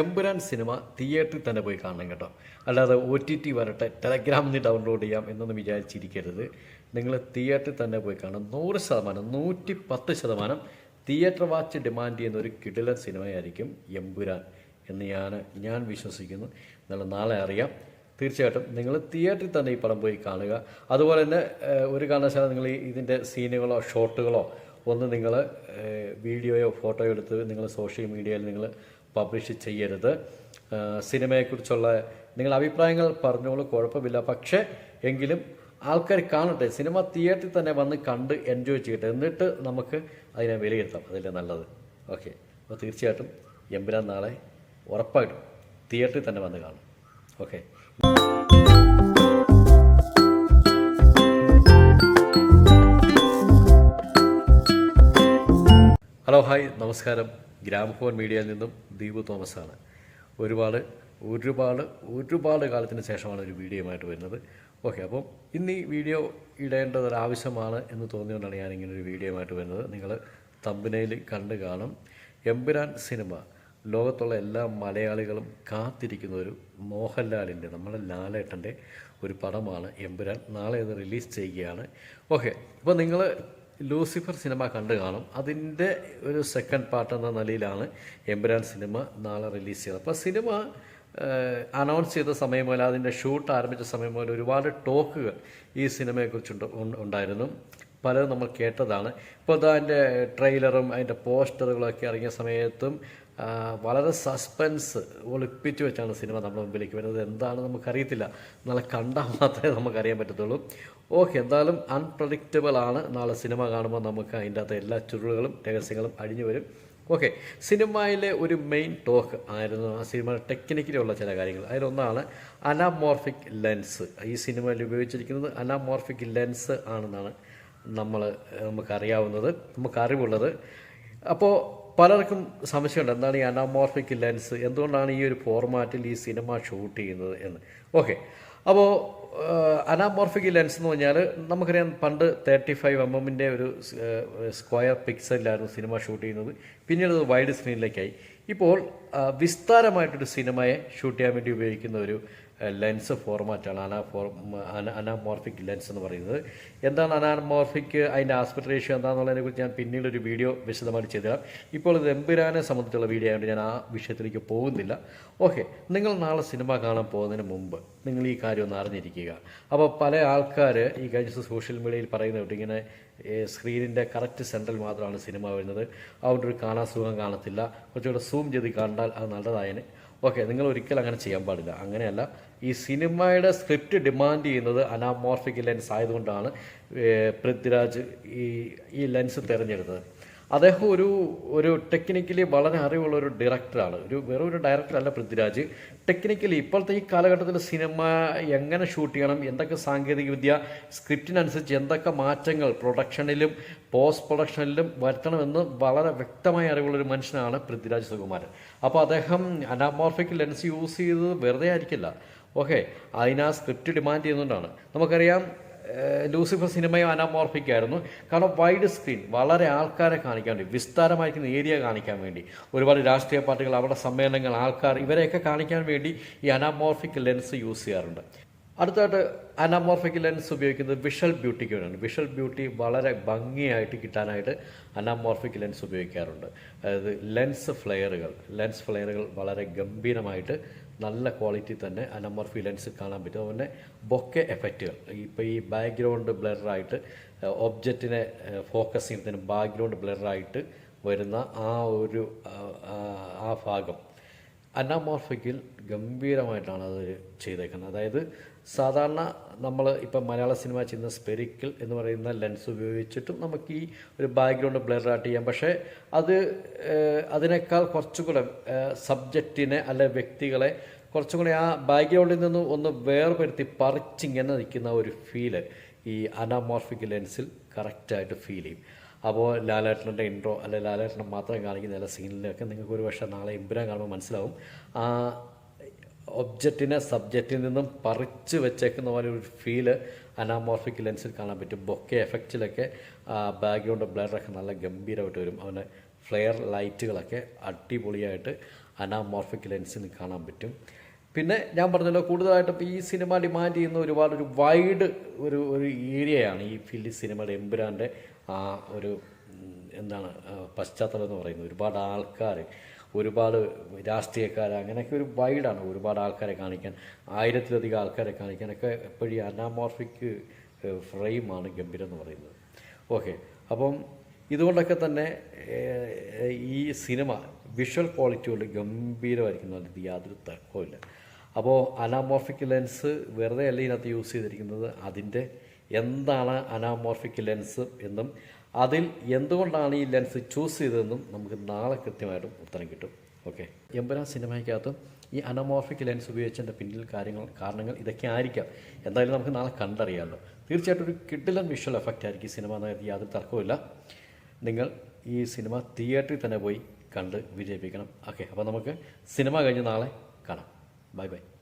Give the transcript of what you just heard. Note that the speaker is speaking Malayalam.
എമ്പുരാൻ സിനിമ തിയേറ്ററിൽ തന്നെ പോയി കാണണം കേട്ടോ. അല്ലാതെ ഒ ടി ടി വരട്ടെ ടെലഗ്രാമിൽ നിന്ന് ഡൗൺലോഡ് ചെയ്യാം എന്നൊന്നും വിചാരിച്ചിരിക്കരുത്. നിങ്ങൾ തിയേറ്ററിൽ തന്നെ പോയി കാണണം. നൂറ് ശതമാനം നൂറ്റി പത്ത് ശതമാനം തിയേറ്റർ വാച്ച് ഡിമാൻഡ് ചെയ്യുന്ന ഒരു കിടിലൻ സിനിമയായിരിക്കും എമ്പുരാൻ എന്ന് ഞാൻ ഞാൻ വിശ്വസിക്കുന്നു. എന്നുള്ള നാളെ അറിയാം. തീർച്ചയായിട്ടും നിങ്ങൾ തിയേറ്ററിൽ തന്നെ ഈ പടം പോയി കാണുക. അതുപോലെ തന്നെ ഒരു കാരണവശാലും നിങ്ങൾ ഇതിന്റെ സീനുകളോ ഷോട്ടുകളോ ഒന്ന് നിങ്ങൾ വീഡിയോയോ ഫോട്ടോയോ എടുത്ത് നിങ്ങൾ സോഷ്യൽ മീഡിയയിൽ നിങ്ങൾ പബ്ലിഷ് ചെയ്യരുത്. സിനിമയെക്കുറിച്ചുള്ള നിങ്ങൾ അഭിപ്രായങ്ങൾ പറഞ്ഞോളൂ കുഴപ്പമില്ല. പക്ഷേ എങ്കിലും ആൾക്കാർ കാണട്ടെ സിനിമ തിയേറ്ററിൽ തന്നെ വന്ന് കണ്ട് എൻജോയ് ചെയ്യട്ടെ. എന്നിട്ട് നമുക്ക് അതിനെ വിലയിരുത്താം. അതല്ലേ നല്ലത്. ഓക്കെ. അപ്പോൾ തീർച്ചയായിട്ടും എമ്പുരാൻ നാളെ ഉറപ്പായിട്ടും തിയേറ്ററിൽ തന്നെ വന്ന് കാണും. ഓക്കെ. Hello hi. നമസ്കാരം. ഗ്രാമഫോൺ മീഡിയയിൽ നിന്നും ദീപു തോമസ് ആണ് ഒരുപാട് ഒരുപാട് ഒരുപാട് കാലത്തിന് ശേഷമാണ് ഒരു വീഡിയോയുമായിട്ട് വരുന്നത്. ഓക്കെ അപ്പം ഇന്ന് ഈ വീഡിയോ ഇടേണ്ടത് ഒരു ആവശ്യമാണ് എന്ന് തോന്നിയുകൊണ്ടാണ് ഞാൻ ഇങ്ങനെ ഒരു വീഡിയോയുമായിട്ട് വരുന്നത്. നിങ്ങൾ തമ്പനയിൽ കണ്ടു കാണും. എമ്പുരാൻ സിനിമ ലോകത്തുള്ള എല്ലാ മലയാളികളും കാത്തിരിക്കുന്ന ഒരു മോഹൻലാലിന്റെ നമ്മുടെ ലാലേട്ടന്റെ ഒരു പടമാണ് എമ്പുരാൻ നാളെ ഇത് റിലീസ് ചെയ്യുകയാണ്. ഓക്കെ അപ്പോൾ നിങ്ങൾ ലൂസിഫർ സിനിമ കണ്ടു കാണും. അതിന്റെ ഒരു സെക്കൻഡ് പാർട്ട് എന്ന നിലയിലാണ് എമ്പുരാൻ സിനിമ നാളെ റിലീസ് ചെയ്തത് അപ്പോൾ സിനിമ അനൗൺസ് ചെയ്ത സമയം മുതൽ അതിന്റെ ഷൂട്ട് ആരംഭിച്ച സമയം മുതൽ ഒരുപാട് ടോക്കുകൾ ഈ സിനിമയെക്കുറിച്ചുണ്ട് ഉണ്ടായിരുന്നു. പലതും നമ്മൾ കേട്ടതാണ്. ഇപ്പോൾ ഇതാ അതിന്റെ ട്രെയിലറും അതിന്റെ പോസ്റ്ററുകളൊക്കെ ഇറങ്ങിയ സമയത്തും വളരെ സസ്പെൻസ് ഒളിപ്പിച്ച് വെച്ചാണ് സിനിമ നമ്മുടെ മുമ്പിലേക്ക് വരുന്നത്. എന്താണ് നമുക്കറിയത്തില്ല. നാളെ കണ്ടാൽ മാത്രമേ നമുക്കറിയാൻ പറ്റത്തുള്ളൂ. ഓക്കെ എന്തായാലും അൺപ്രഡിക്റ്റബിൾ ആണ്. നാളെ സിനിമ കാണുമ്പോൾ നമുക്ക് അതിന്റെ അകത്ത് എല്ലാ ചുരുളുകളും രഹസ്യങ്ങളും അഴിഞ്ഞു വരും. ഓക്കെ സിനിമയിലെ ഒരു മെയിൻ ടോക്ക് ആയിരുന്നു ആ സിനിമ ടെക്നിക്കലിയുള്ള ചില കാര്യങ്ങൾ. അതിലൊന്നാണ് അനാമോർഫിക് ലെൻസ് ഈ സിനിമയിൽ ഉപയോഗിച്ചിരിക്കുന്നത് അനാമോർഫിക് ലെൻസ് ആണെന്നാണ്. നമ്മൾ നമുക്കറിയാവുന്നത് നമുക്കറിവുള്ളത്. അപ്പോൾ പലർക്കും സംശയമുണ്ട് എന്താണ് ഈ അനാമോർഫിക് ലെൻസ്? എന്തുകൊണ്ടാണ് ഈ ഒരു ഫോർമാറ്റിൽ ഈ സിനിമ ഷൂട്ട് ചെയ്യുന്നത് എന്ന്? ഓക്കെ. അപ്പോൾ അനാമോർഫിക് ലെൻസ് എന്ന് പറഞ്ഞാൽ നമുക്കറിയാം പണ്ട് തേർട്ടി ഫൈവ് എം എമ്മിന്റെ ഒരു സ്ക്വയർ പിക്സലിലായിരുന്നു സിനിമ ഷൂട്ട് ചെയ്യുന്നത്. പിന്നീട് അത് വൈഡ് സ്ക്രീനിലേക്കായി ഇപ്പോൾ വിസ്താരമായിട്ടൊരു സിനിമയെ ഷൂട്ട് ചെയ്യാൻ വേണ്ടി ഉപയോഗിക്കുന്ന ഒരു ലെൻസ് ഫോർമാറ്റാണ് അനാ ഫോർ അനാമോർഫിക് ലെൻസ് എന്ന് പറയുന്നത്. എന്താണ് അനാമോർഫിക് അതിന്റെ ആസ്പെക്ട് റേഷ്യോ എന്താണെന്നുള്ളതിനെ കുറിച്ച് ഞാൻ പിന്നീട് ഒരു വീഡിയോ വിശദമായിട്ട് ചെയ്തുതരാം. ഇപ്പോൾ ഇത് എമ്പുരാനെ സംബന്ധിച്ചുള്ള വീഡിയോ ആയതുകൊണ്ട് ഞാൻ ആ വിഷയത്തിലേക്ക് പോകുന്നില്ല. ഓക്കെ നിങ്ങൾ നാളെ സിനിമ കാണാൻ പോകുന്നതിന് മുമ്പ് നിങ്ങൾ ഈ കാര്യം ഒന്ന് അറിഞ്ഞിരിക്കുക. അപ്പോൾ പല ആൾക്കാർ ഈ കഴിഞ്ഞ സോഷ്യൽ മീഡിയയിൽ പറയുന്ന ഇങ്ങനെ സ്ക്രീനിന്റെ കറക്റ്റ് സെന്ററിൽ മാത്രമാണ് സിനിമ വരുന്നത്. അതുകൊണ്ട് ഒരു കാണാൻ സുഖം കാണത്തില്ല. കുറച്ചുകൂടെ സൂം ചെയ്ത് കണ്ടാൽ അത് നല്ലതായതിന് ഓക്കെ നിങ്ങൾ ഒരിക്കലും അങ്ങനെ ചെയ്യാൻ പാടില്ല. അങ്ങനെയല്ല ഈ സിനിമയുടെ സ്ക്രിപ്റ്റ് ഡിമാൻഡ് ചെയ്യുന്നത് അനാമോർഫിക് ലെൻസ് ആയതുകൊണ്ടാണ് പൃഥ്വിരാജ് ഈ ഈ ലെൻസ് തിരഞ്ഞെടുത്തത്. അദ്ദേഹം ഒരു ഒരു ടെക്നിക്കലി വളരെ അറിവുള്ള ഒരു ഡയറക്ടറാണ് ഒരു വെറും ഒരു ഡയറക്ടറല്ല പൃഥ്വിരാജ്. ടെക്നിക്കലി ഇപ്പോഴത്തെ ഈ കാലഘട്ടത്തിൽ സിനിമ എങ്ങനെ ഷൂട്ട് ചെയ്യണം എന്തൊക്കെ സാങ്കേതികവിദ്യ സ്ക്രിപ്റ്റിനനുസരിച്ച് എന്തൊക്കെ മാറ്റങ്ങൾ പ്രൊഡക്ഷനിലും പോസ്റ്റ് പ്രൊഡക്ഷനിലും വരുത്തണമെന്ന് വളരെ വ്യക്തമായ അറിവുള്ള ഒരു മനുഷ്യനാണ് പൃഥ്വിരാജ് സുകുമാരൻ അപ്പോൾ അദ്ദേഹം അനാമോർഫിക് ലെൻസ് യൂസ് ചെയ്തത് വെറുതെ ആയിരിക്കില്ല. ഓക്കെ അതിനാ സ്ക്രിപ്റ്റ് ഡിമാൻഡ് ചെയ്യുന്നതുകൊണ്ടാണ്. നമുക്കറിയാം ലൂസിഫർ സിനിമയും അനമോർഫിക്കായിരുന്നു കാരണം വൈഡ് സ്ക്രീൻ വളരെ ആൾക്കാരെ കാണിക്കാൻ വേണ്ടി വിസ്താരമായിരിക്കുന്ന ഏരിയ കാണിക്കാൻ വേണ്ടി ഒരുപാട് രാഷ്ട്രീയ പാർട്ടികൾ അവരുടെ സമ്മേളനങ്ങൾ ആൾക്കാർ ഇവരെയൊക്കെ കാണിക്കാൻ വേണ്ടി ഈ അനമോർഫിക് ലെൻസ് യൂസ് ചെയ്യാറുണ്ട്. അടുത്തായിട്ട് അനാമോർഫിക് ലെൻസ് ഉപയോഗിക്കുന്നത് വിഷൽ ബ്യൂട്ടിക്ക് വേണ്ടിയാണ്. വിഷൽ ബ്യൂട്ടി വളരെ ഭംഗിയായിട്ട് കിട്ടാനായിട്ട് അനാമോർഫിക് ലെൻസ് ഉപയോഗിക്കാറുണ്ട്. അതായത് ലെൻസ് ഫ്ലെയറുകൾ ലെൻസ് ഫ്ലെയറുകൾ വളരെ ഗംഭീരമായിട്ട് നല്ല ക്വാളിറ്റി തന്നെ അനമോർഫി ലെൻസ് കാണാൻ പറ്റും. അതുപോലെ ബൊക്കെ എഫക്റ്റുകൾ ഇപ്പോൾ ഈ ബാക്ക്ഗ്രൗണ്ട് ബ്ലറായിട്ട് ഒബ്ജക്റ്റിനെ ഫോക്കസ് ചെയ്യുന്നതിന് ബാക്ക്ഗ്രൗണ്ട് ബ്ലറായിട്ട് വരുന്ന ആ ഒരു ആ ഭാഗം. അനാമോർഫിക്കിൽ ഗംഭീരമായിട്ടാണ് അത് ചെയ്തേക്കുന്നത്. അതായത് സാധാരണ നമ്മൾ ഇപ്പം മലയാള സിനിമ ചെയ്യുന്ന സ്പെരിക്കൽ എന്ന് പറയുന്ന ലെൻസ് ഉപയോഗിച്ചിട്ടും നമുക്ക് ഈ ഒരു ബാക്ക്ഗ്രൗണ്ട് ബ്ലറായിട്ട് ചെയ്യാം. പക്ഷേ അത് അതിനേക്കാൾ കുറച്ചുകൂടെ സബ്ജക്റ്റിനെ അല്ലെ വ്യക്തികളെ കുറച്ചും കൂടി ആ ബാക്ക്ഗ്രൗണ്ടിൽ നിന്ന് ഒന്ന് വേർപെടുത്തി പറിച്ചിങ്ങനെ നിൽക്കുന്ന ഒരു ഫീൽ ഈ അനാമോർഫിക് ലെൻസിൽ കറക്റ്റായിട്ട് ഫീൽ ചെയ്യും. അപ്പോൾ ലാലേട്ടന്റെ ഇൻട്രോ അല്ലെ ലാലേട്ടനെ മാത്രം കാണിക്കുന്ന ചില സീനിലൊക്കെ നിങ്ങൾക്ക് ഒരു പക്ഷേ നാളെ എമ്പുരാൻ കാണുമ്പോൾ മനസ്സിലാവും. ആ ഒബ്ജക്റ്റിനെ സബ്ജക്റ്റിൽ നിന്നും പറിച്ച് വെച്ചേക്കുന്ന പോലെ ഒരു ഫീൽ അനാമോർഫിക് ലെൻസിൽ കാണാൻ പറ്റും. ബൊക്കെ എഫക്റ്റിലൊക്കെ ബാക്ക്ഗ്രൗണ്ട് ബ്ലഡറൊക്കെ നല്ല ഗംഭീരമായിട്ട് വരും. അവന്റെ ഫ്ലെയർ ലൈറ്റുകളൊക്കെ അടിപൊളിയായിട്ട് അനാമോർഫിക് ലെൻസിൽ കാണാൻ പറ്റും. പിന്നെ ഞാൻ പറഞ്ഞല്ലോ കൂടുതലായിട്ടും ഇപ്പോൾ ഈ സിനിമ ഡിമാൻഡ് ചെയ്യുന്ന ഒരുപാട് ഒരു വൈഡ് ഒരു ഒരു ഏരിയയാണ് ഈ ഫീൽഡ് സിനിമയുടെ എമ്പുരാന്റെ ആ ഒരു എന്താണ് പശ്ചാത്തലം എന്ന് പറയുന്നത്. ഒരുപാട് ആൾക്കാർ ഒരുപാട് രാഷ്ട്രീയക്കാർ അങ്ങനെയൊക്കെ ഒരു വൈഡാണ് ഒരുപാട് ആൾക്കാരെ കാണിക്കാൻ ആയിരത്തിലധികം ആൾക്കാരെ കാണിക്കാനൊക്കെ എപ്പോഴും അനാമോർഫിക് ഫ്രെയിമാണ് ഗംഭീരം എന്ന് പറയുന്നത്. ഓക്കെ അപ്പം ഇതുകൊണ്ടൊക്കെ തന്നെ ഈ സിനിമ വിഷ്വൽ ക്വാളിറ്റി കൊണ്ട് ഗംഭീരമായിരിക്കുന്നതിൽ യാതൊരു തർക്കവുമില്ല. അപ്പോൾ അനാമോർഫിക് ലെൻസ് വെറുതെ അല്ല ഇതിനകത്ത് യൂസ് ചെയ്തിരിക്കുന്നത്. അതിന്റെ എന്താണ് അനാമോർഫിക് ലെൻസ് എന്നും അതിൽ എന്തുകൊണ്ടാണ് ഈ ലെൻസ് ചൂസ് ചെയ്തതെന്നും നമുക്ക് നാളെ കൃത്യമായിട്ടും ഉത്തരം കിട്ടും. ഓക്കെ എമ്പുരാൻ സിനിമയ്ക്കകത്ത് ഈ അനമോർഫിക് ലെൻസ് ഉപയോഗിച്ചതിന്റെ പിന്നിൽ കാര്യങ്ങൾ കാരണങ്ങൾ ഇതൊക്കെ ആയിരിക്കാം. എന്തായാലും നമുക്ക് നാളെ കണ്ടറിയാമല്ലോ തീർച്ചയായിട്ടും ഒരു കിഡിലൻ വിഷ്വൽ എഫക്റ്റ് ആയിരിക്കും ഈ സിനിമ എന്ന കാര്യത്തിൽ യാതൊരു തർക്കവുമില്ല. നിങ്ങൾ ഈ സിനിമ തിയേറ്ററിൽ തന്നെ പോയി കണ്ട് വിജയിപ്പിക്കണം. ഓക്കെ അപ്പോൾ നമുക്ക് സിനിമ കഴിഞ്ഞ് നാളെ കാണാം. バイバイ。